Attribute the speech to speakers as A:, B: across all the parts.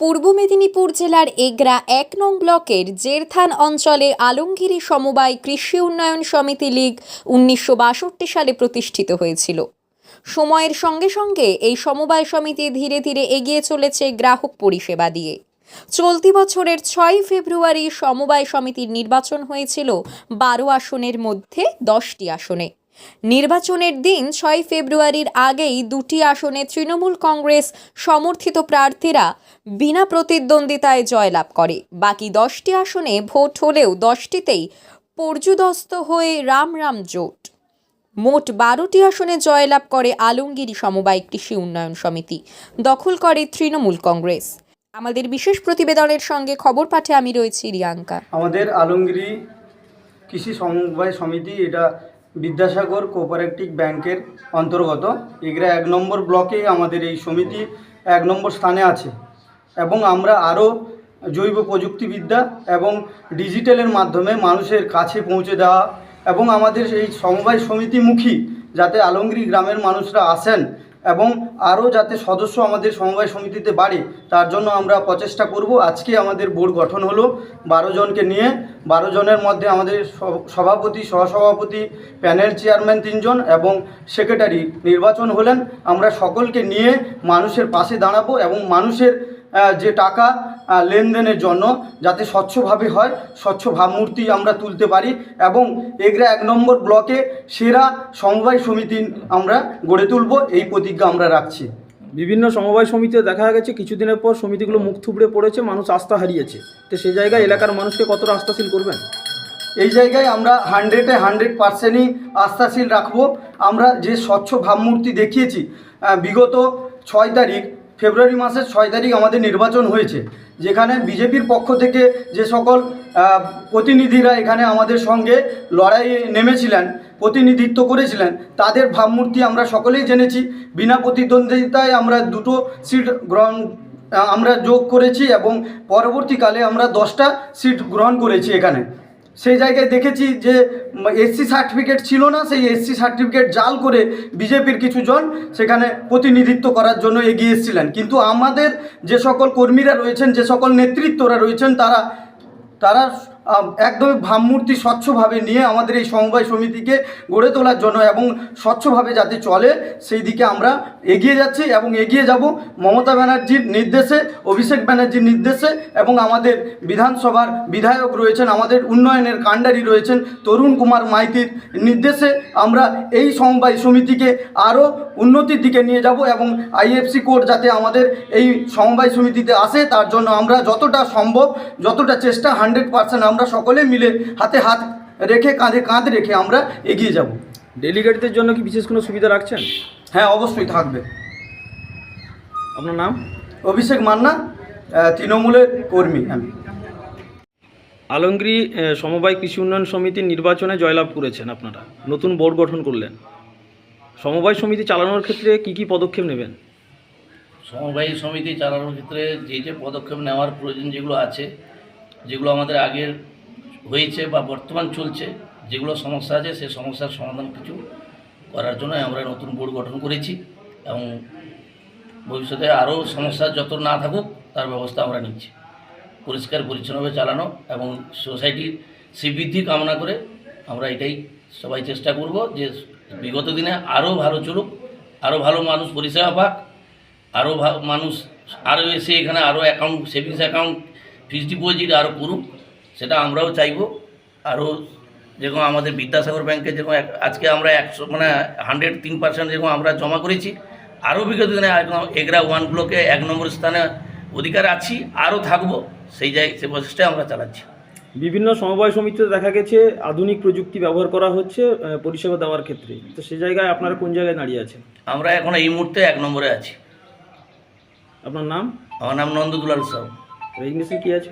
A: পূর্ব মেদিনীপুর জেলার এগরা এক নং ব্লকের জেরথান অঞ্চলে আলমগিরি সমবায় কৃষি উন্নয়ন সমিতি লীগ উনিশশো বাষট্টি সালে প্রতিষ্ঠিত হয়েছিল। সময়ের সঙ্গে সঙ্গে এই সমবায় সমিতি ধীরে ধীরে এগিয়ে চলেছে গ্রাহক পরিষেবা দিয়ে। চলতি বছরের ছয় ফেব্রুয়ারি সমবায় সমিতির নির্বাচন হয়েছিল বারো আসনের মধ্যে দশটি আসনে। নির্বাচনের দিন ছয় ফেব্রুয়ারির আগেই দুটি আসনে তৃণমূল কংগ্রেস সমর্থিত প্রার্থীরা বিনা প্রতিদ্বন্দ্বিতায় জয়লাভ করে। বাকি দশটি আসনে ভোট হলেও দশটিতেই পর্যুদস্ত হয়ে রাম রাম জোট। মোট বারোটি আসনে জয়লাভ করে আলমগিরি সমবায় কৃষি উন্নয়ন সমিতি। দখল করে তৃণমূল কংগ্রেস। আমাদের বিশেষ প্রতিবেদনের সঙ্গে খবর পাঠে আমি রয়েছি রিয়াঙ্কা।
B: আমাদের আলমগিরি কৃষি সমবায় সমিতি এটা বিদ্যাসাগর কোঅপারেটিভ ব্যাংকের অন্তর্গত। এগরা এক নম্বর ব্লকে আমাদের এই সমিতি এক নম্বর স্থানে আছে এবং আমরা আরও জৈব প্রযুক্তিবিদ্যা এবং ডিজিটালের মাধ্যমে মানুষের কাছে পৌঁছে দেওয়া এবং আমাদের এই সমবায় সমিতিমুখী যাতে আলমগিরি গ্রামের মানুষরা আসেন এবং আরও যাতে সদস্য আমাদের সমবায় সমিতিতে বাড়ে, তার জন্য আমরা প্রচেষ্টা করব। আজকে আমাদের বোর্ড গঠন হলো বারো জনকে নিয়ে। বারো জনের মধ্যে আমাদের সভ- সভাপতি, সহসভাপতি, প্যানেল চেয়ারম্যান তিনজন এবং সেক্রেটারি নির্বাচন হলেন। আমরা সকলকে নিয়ে মানুষের পাশে দাঁড়াবো এবং মানুষের যে টাকা লেনদেনের জন্য যাতে স্বচ্ছভাবে হয় স্বচ্ছ ভাবমূর্তি আমরা তুলতে পারি এবং এগরা এক নম্বর ব্লকে সেরা সমবায় সমিতি আমরা গড়ে তুলব এই প্রতিজ্ঞা আমরা রাখছি।
C: বিভিন্ন সমবায় সমিতিতে দেখা গেছে কিছুদিনের পর সমিতিগুলো মুখ থুবড়ে পড়েছে মানুষ আস্থা হারিয়েছে। তো সেই জায়গায় এলাকার মানুষকে কতটা আস্থাশীল করবেন?
B: এই জায়গায় আমরা হান্ড্রেডে হান্ড্রেড পার্সেন্টই আস্থাশীল রাখব। আমরা যে স্বচ্ছ ভাবমূর্তি দেখিয়েছি বিগত ছয় তারিখ ফেব্রুয়ারি মাসের ছয় তারিখ আমাদের নির্বাচন হয়েছে, যেখানে বিজেপির পক্ষ থেকে যে সকল প্রতিনিধিরা এখানে আমাদের সঙ্গে লড়াইয়ে নেমেছিলেন, প্রতিনিধিত্ব করেছিলেন, তাদের ভাবমূর্তি আমরা সকলেই জেনেছি। বিনা প্রতিদ্বন্দ্বিতায় আমরা দুটো সিট গ্রহণ আমরা যোগ করেছি এবং পরবর্তীকালে আমরা দশটা সিট গ্রহণ করেছি এখানে। সেই জায়গায় দেখেছি যে এসসি সার্টিফিকেট ছিল না, সেই এসসি সার্টিফিকেট জাল করে বিজেপির কিছু জন সেখানে প্রতিনিধিত্ব করার জন্য এগিয়ে এসেছিলেন। কিন্তু আমাদের যে সকল কর্মীরা রয়েছেন, যে সকল নেতৃত্বরা রয়েছেন, তারা তারা একদমই ভাবমূর্তি স্বচ্ছভাবে নিয়ে আমাদের এই সমবায় সমিতিকে গড়ে তোলার জন্য এবং স্বচ্ছভাবে যাতে চলে, সেই দিকে আমরা এগিয়ে যাচ্ছি এবং এগিয়ে যাব। মমতা ব্যানার্জির নির্দেশে, অভিষেক ব্যানার্জির নির্দেশে এবং আমাদের বিধানসভার বিধায়ক রয়েছেন, আমাদের উন্নয়নের কাণ্ডারি রয়েছেন তরুণ কুমার মাইতির নির্দেশে আমরা এই সমবায় সমিতিকে আরও উন্নতির দিকে নিয়ে যাব এবং আইএফসি কোড যাতে আমাদের এই সমবায় সমিতিতে আসে, তার জন্য আমরা যতটা সম্ভব, যতটা চেষ্টা হান্ড্রেড পার্সেন্ট আমরা সকলে মিলে হাতে হাত রেখে কাঁধে কাঁধ রেখে আমরা এগিয়ে যাব।
C: ডেলিগেটদের জন্য কি বিশেষ কোনো সুবিধা রাখছেন?
B: হ্যাঁ অবশ্যই থাকবে।
C: আপনার নাম?
B: অভিষেক মান্না তৃণমূলের কর্মী আমি।
C: আলমগিরি সমবায় কৃষি উন্নয়ন সমিতির নির্বাচনে জয়লাভ করেছেন আপনারা। নতুন বোর্ড গঠন করলেন। সমবায় সমিতি চালানোর ক্ষেত্রে কি কি পদক্ষেপ নেবেন?
D: সমবায় সমিতি চালানোর ক্ষেত্রে যে যে পদক্ষেপ নেওয়ার প্রয়োজন যেগুলো আছে যেগুলো আমাদের আগের হয়েছে বা বর্তমান চলছে, যেগুলো সমস্যা আছে, সে সমস্যার সমাধান কিছু করার জন্য আমরা নতুন বোর্ড গঠন করেছি এবং ভবিষ্যতে আরও সমস্যা যত না থাকুক, তার ব্যবস্থা আমরা নিচ্ছি। পরিষ্কার, পরিচ্ছন্নভাবে চালানো এবং সোসাইটির শ্রীবৃদ্ধি কামনা করে আমরা এটাই সবাই চেষ্টা করব যে বিগত দিনে আরও ভালো চলুক, আরও ভালো মানুষ পরিষেবা পাক, আরও মানুষ আরও এসে এখানে আরও account savings account fixed deposit আরও করুক সেটা আমরাও চাইব। আরও যেরকম আমাদের বিদ্যাসাগর ব্যাংকে যেরকম আজকে আমরা একশো মানে হান্ড্রেড তিন পার্সেন্ট যেরকম আমরা জমা করেছি আরও বিগত দিনে এগরা ওয়ান ব্লকে এক নম্বর স্থানে অধিকার আছি আরও থাকব সেই জায়গায় সে প্রচেষ্টায় আমরা চালাচ্ছি।
C: বিভিন্ন সমবায় সমিতিতে দেখা গেছে আধুনিক প্রযুক্তি ব্যবহার করা হচ্ছে পরিষেবা দেওয়ার ক্ষেত্রে। তো সেই জায়গায় আপনারা কোন জায়গায় দাঁড়িয়ে আছেন?
D: আমরা এখন এই মুহূর্তে এক নম্বরে আছি।
C: আপনার নাম?
D: আমার নাম নন্দদুলাল সাউ।
C: ইংলিশে কি আছে?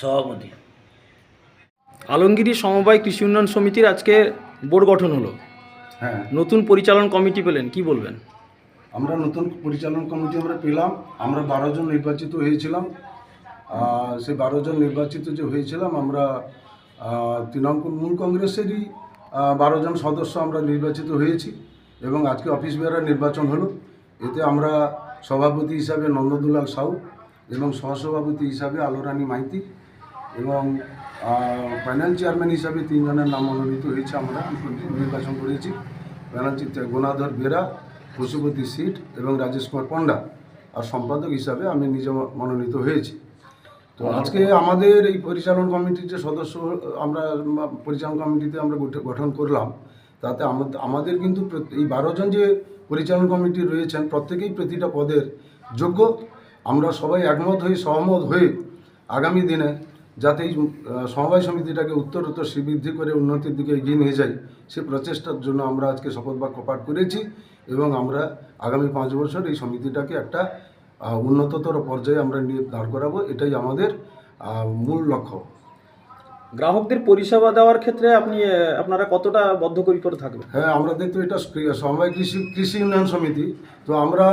D: সভাপতি
C: আলমগিরি সমবায় কৃষি উন্নয়ন সমিতির আজকে বোর্ড গঠন হলো।
E: হ্যাঁ।
C: নতুন পরিচালন কমিটি পেলেন কি বলবেন?
E: আমরা নতুন পরিচালন কমিটি আমরা পেলাম আমরা বারো জন নির্বাচিত হয়েছিলাম। সেই বারো জন নির্বাচিত যে হয়েছিলাম আমরা তৃণমূল কংগ্রেসেরই বারো জন সদস্য আমরা নির্বাচিত হয়েছি এবং আজকে অফিস বেয়ারা নির্বাচন হলো। এতে আমরা সভাপতি হিসাবে নন্দদুলাল সাউ এবং সহসভাপতি হিসাবে আলোরানী মাইতি এবং প্যানেল চেয়ারম্যান হিসাবে তিনজনের নাম মনোনীত হয়েছে আমরা নির্বাচন করেছি। প্যানেল গুণাধর বেরা পশুপতি সিট এবং রাজেশ কুমার পণ্ডা আর সম্পাদক হিসাবে আমি নিজে মনোনীত হয়েছি। তো আজকে আমাদের এই পরিচালন কমিটির যে সদস্য, আমরা পরিচালন কমিটিতে আমরা গঠন করলাম, তাতে আমাদের কিন্তু এই বারো জন যে পরিচালন কমিটি রয়েছেন, প্রত্যেকেই প্রতিটা পদের যোগ্য। আমরা সবাই একমত হয়ে সহমত হয়ে আগামী দিনে যাতে এই সমবায় সমিতিটাকে উত্তরোত্তর শ্রীবৃদ্ধি করে উন্নতির দিকে এগিয়ে নিয়ে যাই সে প্রচেষ্টার জন্য আমরা আজকে শপথ বাক্য পাঠ করেছি এবং আমরা আগামী পাঁচ বছর এই সমিতিটাকে একটা উন্নততর পর্যায়ে আমরা নিয়ে দাঁড় করাবো, এটাই আমাদের মূল লক্ষ্য।
C: গ্রাহকদের পরিষেবা দেওয়ার ক্ষেত্রে আপনি আপনারা কতটা বদ্ধপরিকর থাকবেন?
E: হ্যাঁ আমাদের তো এটা সমবায় কৃষি কৃষি উন্নয়ন সমিতি। তো আমরা,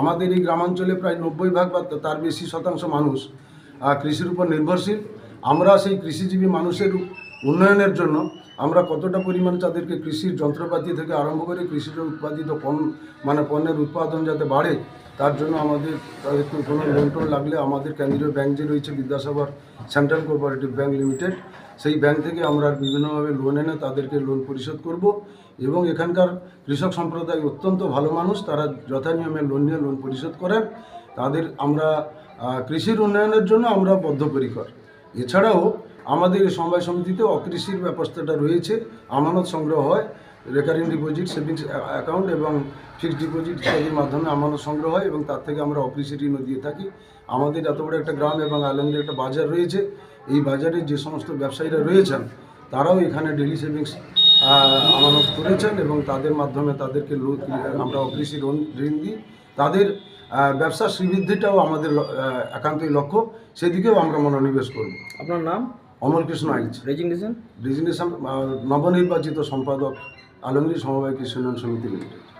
E: আমাদের এই গ্রামাঞ্চলে প্রায় নব্বই ভাগ বা তার বেশি শতাংশ মানুষ কৃষির উপর নির্ভরশীল। আমরা সেই কৃষিজীবী মানুষের উন্নয়নের জন্য আমরা কতটা পরিমাণ তাদেরকে কৃষির যন্ত্রপাতি থেকে আরম্ভ করে কৃষিজ উৎপাদিত পণ্য মানে পণ্যের উৎপাদন যাতে বাড়ে তার জন্য আমাদের তাদের কোনো লোন টোন লাগলে আমাদের কেন্দ্রীয় ব্যাংক যে রয়েছে Vidyasagar central cooperative bank limited সেই ব্যাংক থেকে আমরা বিভিন্নভাবে লোন এনে তাদেরকে লোন পরিশোধ করব এবং এখানকার কৃষক সম্প্রদায় অত্যন্ত ভালো মানুষ, তারা যথানিয়মে লোন নিয়ে লোন পরিশোধ করেন। তাদের আমরা কৃষির উন্নয়নের জন্য আমরা বদ্ধপরিকর। এছাড়াও আমাদের সমবায় সমিতিতে অকৃষির ব্যবস্থাটা রয়েছে, আমানত সংগ্রহ হয়। রেকারিং ডিপোজিট সেভিংস অ্যাকাউন্ট এবং ফিক্সড ডিপোজিট ইত্যাদির মাধ্যমে আমানত সংগ্রহ হয় এবং তার থেকে আমরা অকৃষি ঋণও দিয়ে থাকি। আমাদের এত বড় একটা গ্রাম এবং আইল্যান্ডে একটা বাজার রয়েছে। এই বাজারে যে সমস্ত ব্যবসায়ীরা রয়েছেন তারাও এখানে ডেলি সেভিংস আমানত করেছেন এবং তাদের মাধ্যমে তাদেরকে লোন আমরা অকৃষি লোন ঋণ দিই। তাদের আহ, ব্যবসার শ্রীবৃদ্ধিটাও আমাদের একান্তই লক্ষ্য। সেদিকেও আমরা মনোনিবেশ করব।
C: আপনার নাম?
E: অমর কৃষ্ণ আইচ।
C: রেজিগনেশন
E: রেজিগনেশন নবনির্বাচিত সম্পাদক আলমগীর সমবায় কৃষি উন্নয়ন সমিতি লিমিটেড